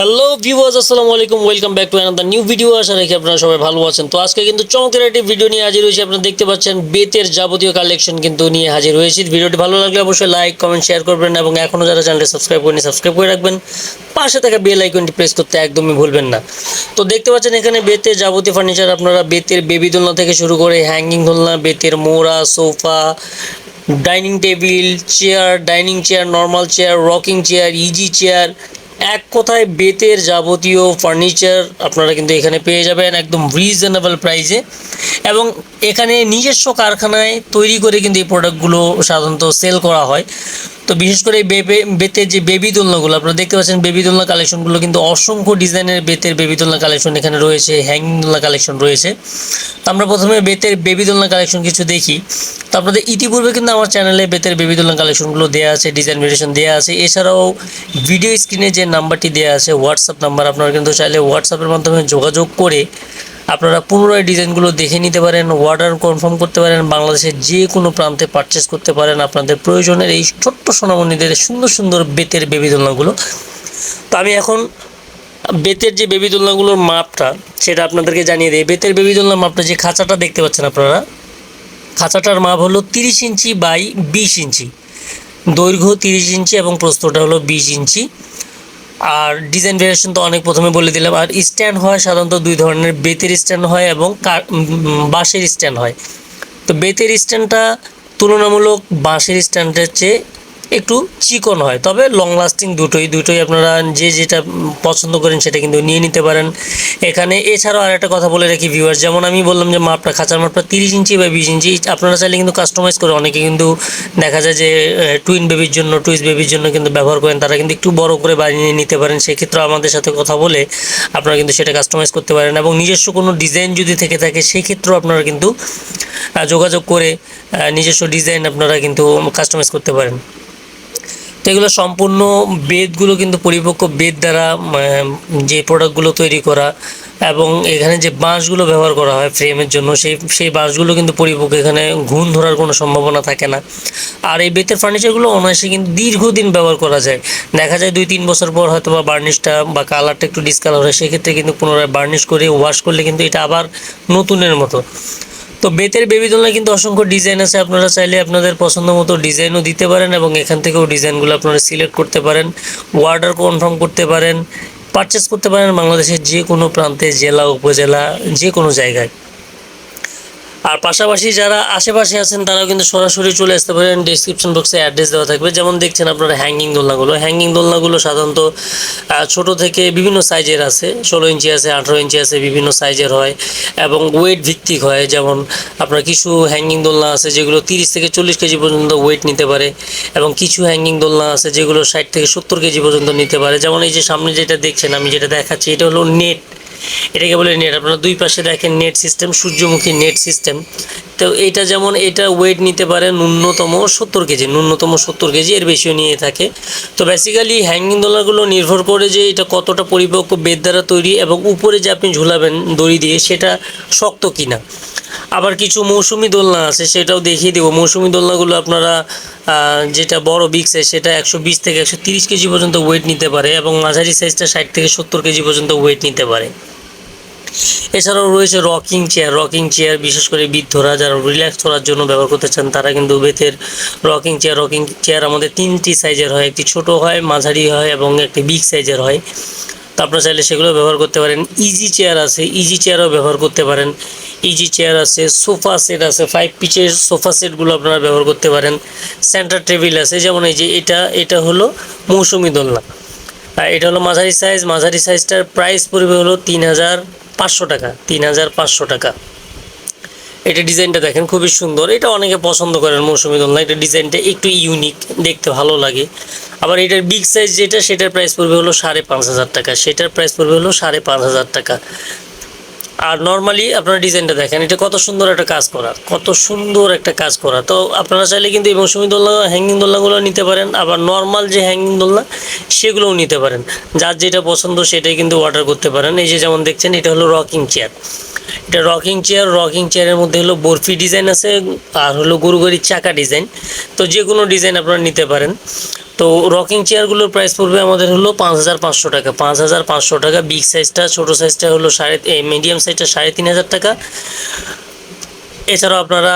Hello viewers আসসালামু আলাইকুম welcome back to another new video আশা রাখি আপনারা সবাই ভালো আছেন। তো আজকে কিন্তু চমকের একটি ভিডিও নিয়ে হাজির হয়েছি। আপনারা দেখতে পাচ্ছেন বেতের যাবতীয় কালেকশন কিন্তু নিয়ে হাজির হয়েছি। ভিডিওটি ভালো লাগলে অবশ্যই লাইক কমেন্ট শেয়ার করবেন এবং এখনও যারা চ্যানেলটি সাবস্ক্রাইব করেনি সাবস্ক্রাইব করে রাখবেন। পাশে থাকা বেল আইকনটি প্রেস করতে একদমই ভুলবেন না। তো দেখতে পাচ্ছেন এখানে বেতের যাবতীয় ফার্নিচার আপনারা বেতের বেবি দোলনা থেকে শুরু করে হ্যাঙ্গিং দোলনা, বেতের মোড়া sofa dining table chair dining chair normal chair rocking chair easy chair এক কথায় বেতের যাবতীয় ফার্নিচার আপনারা কিন্তু এখানে পেয়ে যাবেন একদম রিজনেবল প্রাইসে এবং এখানে নিজস্ব কারখানায় তৈরি করে কিন্তু এই প্রোডাক্টগুলো সাধারণত সেল করা হয়। তো বিশেষ করে এই বেতের যে বেবি দোলনাগুলো, আপনারা দেখতে পাচ্ছেন বেবি দোলনা কালেকশনগুলো কিন্তু অসংখ্য ডিজাইনের বেতের বেবি দোলনা কালেকশন এখানে রয়েছে, হ্যাঙ্গিং দোলনা কালেকশন রয়েছে। তো আমরা প্রথমে বেতের বেবি দোলনা কালেকশন কিছু দেখি। তো আপনাদের ইতিপূর্বে কিন্তু আমার চ্যানেলে বেতের বেবি দোলনা কালেকশনগুলো দেওয়া আছে, ডিজাইন ভেরিয়েশন দেওয়া আছে। এছাড়াও ভিডিও স্ক্রিনে যে নাম্বারটি দেওয়া আছে হোয়াটসঅ্যাপ নাম্বার, আপনারা কিন্তু চাইলে হোয়াটসঅ্যাপের মাধ্যমে যোগাযোগ করে আপনারা পুনরায় ডিজাইনগুলো দেখে নিতে পারেন অর্ডার কনফার্ম করতে পারেন, বাংলাদেশের যে কোনো প্রান্তে পারচেস করতে পারেন। আপনাদের প্রয়োজনের এই ছোট্ট সোনামণিদের সুন্দর সুন্দর বেতের বেবি দোলনাগুলো। তো আমি এখন বেতের যে বেবি দোলনাগুলোর মাপটা, সেটা আপনাদেরকে জানিয়ে দিই। বেতের বেবি দোলনার মাপটা যে খাঁচাটা দেখতে পাচ্ছেন আপনারা, খাঁচাটার মাপ হলো তিরিশ ইঞ্চি বাই বিশ ইঞ্চি। দৈর্ঘ্য তিরিশ ইঞ্চি এবং প্রস্থটা হলো বিশ ইঞ্চি। আর ডিজাইন ভেরিয়েশন তো অনেক প্রথমে বলে দিলাম। আর স্ট্যান্ড হয় সাধারণত দুই ধরনের, বেতের স্ট্যান্ড হয় এবং বাঁশের স্ট্যান্ড হয়। তো বেতের স্ট্যান্ডটা তুলনামূলক বাঁশের স্ট্যান্ডের চেয়ে একটু চিকন হয়। তবে লং লাস্টিং দুটোই দুটোই আপনারা যে যেটা পছন্দ করেন সেটা কিন্তু নিয়ে নিতে পারেন। এখানে এছাড়াও আর একটা কথা বলে রাখি ভিউয়ার যেমন আমি বললাম যে মাপটা, খাঁচার মাপটা তিরিশ ইঞ্চি বা বিশ ইঞ্চি, আপনারা চাইলে কিন্তু কাস্টমাইজ করে অনেকে কিন্তু দেখা যায় যে টুইন বেবির জন্য টুইস বেবির জন্য কিন্তু ব্যবহার করেন। তারা কিন্তু একটু বড় করে বানিয়ে নিতে পারেন। সেক্ষেত্রে আমাদের সাথে কথা বলে আপনারা কিন্তু সেটা কাস্টমাইজ করতে পারেন এবং নিজস্ব কোনো ডিজাইন যদি থেকে থাকে, সেক্ষেত্রেও আপনারা কিন্তু যোগাযোগ করে নিজস্ব ডিজাইন আপনারা কিন্তু কাস্টমাইজ করতে পারেন। এগুলো সম্পূর্ণ বেদগুলো কিন্তু পরিপক্ক বেদ দ্বারা যে প্রোডাক্টগুলো তৈরি করা এবং এখানে যে বাঁশগুলো ব্যবহার করা হয় ফ্রেমের জন্য, সেই সেই বাঁশগুলো কিন্তু পরিপক্ক, এখানে ঘুণ ধরার কোনো সম্ভাবনা থাকে না। আর এই বেতের ফার্নিচারগুলো অনায়াসে কিন্তু দীর্ঘদিন ব্যবহার করা যায়। দেখা যায় দুই তিন বছর পর হয়তো বা বার্নিশটা বা কালারটা একটু ডিসকালার হয়, সেক্ষেত্রে কিন্তু পুনরায় বার্নিশ করে ওয়াশ করলে কিন্তু এটা আবার নতুনের মতো। তো বেতের বেবি দোলনায় কিন্তু অসংখ্য ডিজাইন আছে। আপনারা চাইলে আপনাদের পছন্দ মতো ডিজাইনও দিতে পারেন এবং এখান থেকেও ডিজাইনগুলো আপনারা সিলেক্ট করতে পারেন। অর্ডার কনফার্ম করতে পারেন পারচেস করতে পারেন বাংলাদেশের যে কোনো প্রান্তে, জেলা, উপজেলা যে কোনো জায়গায়। আর পাশাপাশি যারা আশেপাশে আছেন, তারাও কিন্তু সরাসরি চলে আসতে পারেন। ডিসক্রিপশন বক্সে অ্যাড্রেস দেওয়া থাকবে। যেমন দেখছেন আপনারা হ্যাঙ্গিং দোলনাগুলো। হ্যাঙ্গিং দোলনাগুলো সাধারণত ছোট থেকে বিভিন্ন সাইজের আছে। ষোলো ইঞ্চি আছে, আঠেরো ইঞ্চি আছে, বিভিন্ন সাইজের হয় এবং ওয়েট ভিত্তিক হয়। যেমন আপনার কিছু হ্যাঙ্গিং দোলনা আছে, যেগুলো তিরিশ থেকে চল্লিশ কেজি পর্যন্ত ওয়েট নিতে পারে এবং কিছু হ্যাঙ্গিং দোলনা আছে, যেগুলো ষাট থেকে সত্তর কেজি পর্যন্ত নিতে পারে। যেমন এই যে সামনে যেটা দেখছেন, আমি যেটা দেখাচ্ছি, এটা হলো নেট এটাকে বলে নেট আপনারা দুই পাশে দেখেন নেট সিস্টেম সূর্যমুখী নেট সিস্টেম তো এটা যেমন এটা ওয়েট নিতে পারে ন্যূনতম সত্তর কেজি, ন্যূনতম সত্তর কেজি এর বেশিও নিয়ে থাকে। তো বেসিক্যালি হ্যাঙ্গিং দোলনাগুলো নির্ভর করে যে এটা কতটা পরিপক্ক বেদ দ্বারা তৈরি এবং উপরে যে আপনি ঝুলাবেন দড়ি দিয়ে সেটা শক্ত কিনা। আবার কিছু মৌসুমি দোলনা আছে, সেটাও দেখিয়ে দেবো। মৌসুমি দোলনাগুলো আপনারা যেটা বড় বিগ সাইজ সেটা একশো বিশ থেকে একশো তিরিশ কেজি পর্যন্ত ওয়েট নিতে পারে এবং মাঝারি সাইজটা ষাট থেকে সত্তর কেজি পর্যন্ত ওয়েট নিতে পারে। এছাড়াও রয়েছে রকিং চেয়ার রকিং চেয়ার বিশেষ করে বৃদ্ধরা যারা রিল্যাক্স করার জন্য ব্যবহার করতে চান, তারা কিন্তু বেতের রকিং চেয়ার রকিং চেয়ার আমাদের তিনটি সাইজের হয়, একটি ছোট হয়, মাঝারি হয় এবং একটি বিগ সাইজের হয়। তো আপনারা চাইলে সেগুলো ব্যবহার করতে পারেন। ইজি চেয়ার আছে ইজি চেয়ারও ব্যবহার করতে পারেন। ইজি চেয়ার আছে সোফা সেট আছে ফাইভ পিচের সোফা সেটগুলো আপনারা ব্যবহার করতে পারেন। সেন্টার টেবিল আছে, যেমন এই যে এটা এটা হলো মৌসুমি দোলনা। এটা হলো মাঝারি সাইজ মাঝারি সাইজটার প্রাইস পড়বে হলো তিন হাজার পাঁচশো টাকা, তিন হাজার পাঁচশো টাকা। এটা ডিজাইনটা দেখেন খুবই সুন্দর। এটা অনেকে পছন্দ করেন মৌসুমি দোলনা। এটা ডিজাইনটা একটু ইউনিক, দেখতে ভালো লাগে। আবার এটার বিগ সাইজ যেটা, সেটার প্রাইস পড়বে হলো সাড়ে পাঁচ হাজার টাকা। সেটার প্রাইস পড়বে হলো সাড়ে পাঁচ হাজার টাকা। আর নর্মালি আপনারা ডিজাইনটা দেখেন, এটা কত সুন্দর একটা কাজ করা, কত সুন্দর একটা কাজ করা। তো আপনারা চাইলে কিন্তু এই মৌসুমি দোলনা হ্যাঙ্গিং দোলনাগুলো নিতে পারেন, আবার নর্মাল যে হ্যাঙ্গিং দোলনা, সেগুলোও নিতে পারেন। যার যেটা পছন্দ সেটাই কিন্তু অর্ডার করতে পারেন। এই যে যেমন দেখছেন, এটা হলো রকিং চেয়ার এটা রকিং চেয়ার রকিং চেয়ারের মধ্যে হলো বরফি ডিজাইন আছে, আর হলো গরু গাড়ির চাকা ডিজাইন তো যে কোনো ডিজাইন আপনারা নিতে পারেন। তো রকিং চেয়ারগুলোর প্রাইস পড়বে আমাদের হলো পাঁচ হাজার পাঁচশো টাকা। পাঁচ হাজার পাঁচশো টাকা বিগ সাইজটা ছোটো সাইজটা হলো সাড়ে মিডিয়াম সাইজটা সাড়ে তিন হাজার টাকা। এছাড়াও আপনারা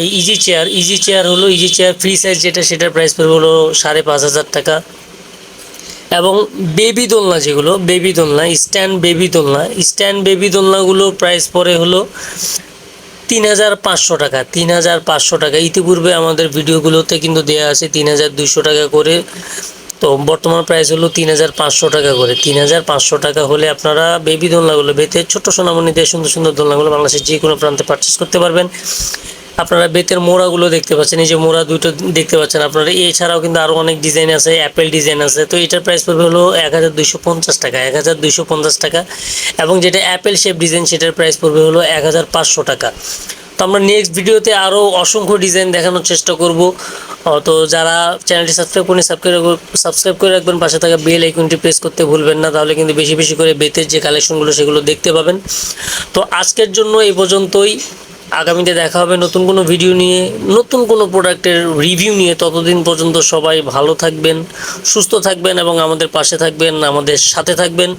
এই ইজি চেয়ার ইজি চেয়ার হলো ইজি চেয়ার ফ্রি সাইজ যেটা, সেটার প্রাইস পড়বে হলো সাড়ে পাঁচ হাজার টাকা। এবং বেবি দোলনা যেগুলো, বেবি দোলনা, স্ট্যান্ড বেবি দোলনা, স্ট্যান্ড বেবি দোলনাগুলো প্রাইস পরে হলো তিন হাজার পাঁচশো টাকা, তিন হাজার পাঁচশো টাকা। ইতিপূর্বে আমাদের ভিডিওগুলোতে কিন্তু দেওয়া আছে তিন হাজার দুইশো টাকা করে। তো বর্তমান প্রাইস হলো তিন হাজার পাঁচশো টাকা করে। তিন হাজার পাঁচশো টাকা হলে আপনারা বেবি দোলনাগুলো বেতের ছোট্ট সোনামণিতে সুন্দর সুন্দর দোলনাগুলো বাংলাদেশের যে কোনো প্রান্তে পারচেস করতে পারবেন। আপনারা বেতের মোড়াগুলো দেখতে পাচ্ছেন, এই যে মোড়া দুটো দেখতে পাচ্ছেন আপনারা। এছাড়াও কিন্তু আরও অনেক ডিজাইন আছে অ্যাপেল ডিজাইন আছে। তো এটার প্রাইস পড়বে হলো এক হাজার দুইশো পঞ্চাশ টাকা এক হাজার দুইশো পঞ্চাশ টাকা। এবং যেটা অ্যাপেল শেপ ডিজাইন সেটার প্রাইস পড়বে হলো এক হাজার পাঁচশো টাকা। তো আমরা নেক্সট ভিডিওতে আরও অসংখ্য ডিজাইন দেখানোর চেষ্টা করব। তো যারা চ্যানেলটি সাবস্ক্রাইব করেন সাবস্ক্রাইব সাবস্ক্রাইব করে রাখবেন। পাশে থাকা বেল আইকনটি প্রেস করতে ভুলবেন না, তাহলে কিন্তু বেশি বেশি করে বেতের যে কালেকশনগুলো সেগুলো দেখতে পাবেন। তো আজকের জন্য এই পর্যন্তই। আগামীতে দেখা হবে নতুন কোনো ভিডিও নিয়ে, নতুন কোনো প্রোডাক্টের রিভিউ নিয়ে। ততদিন পর্যন্ত সবাই ভালো থাকবেন, সুস্থ থাকবেন এবং আমাদের পাশে থাকবেন, আমাদের সাথে থাকবেন।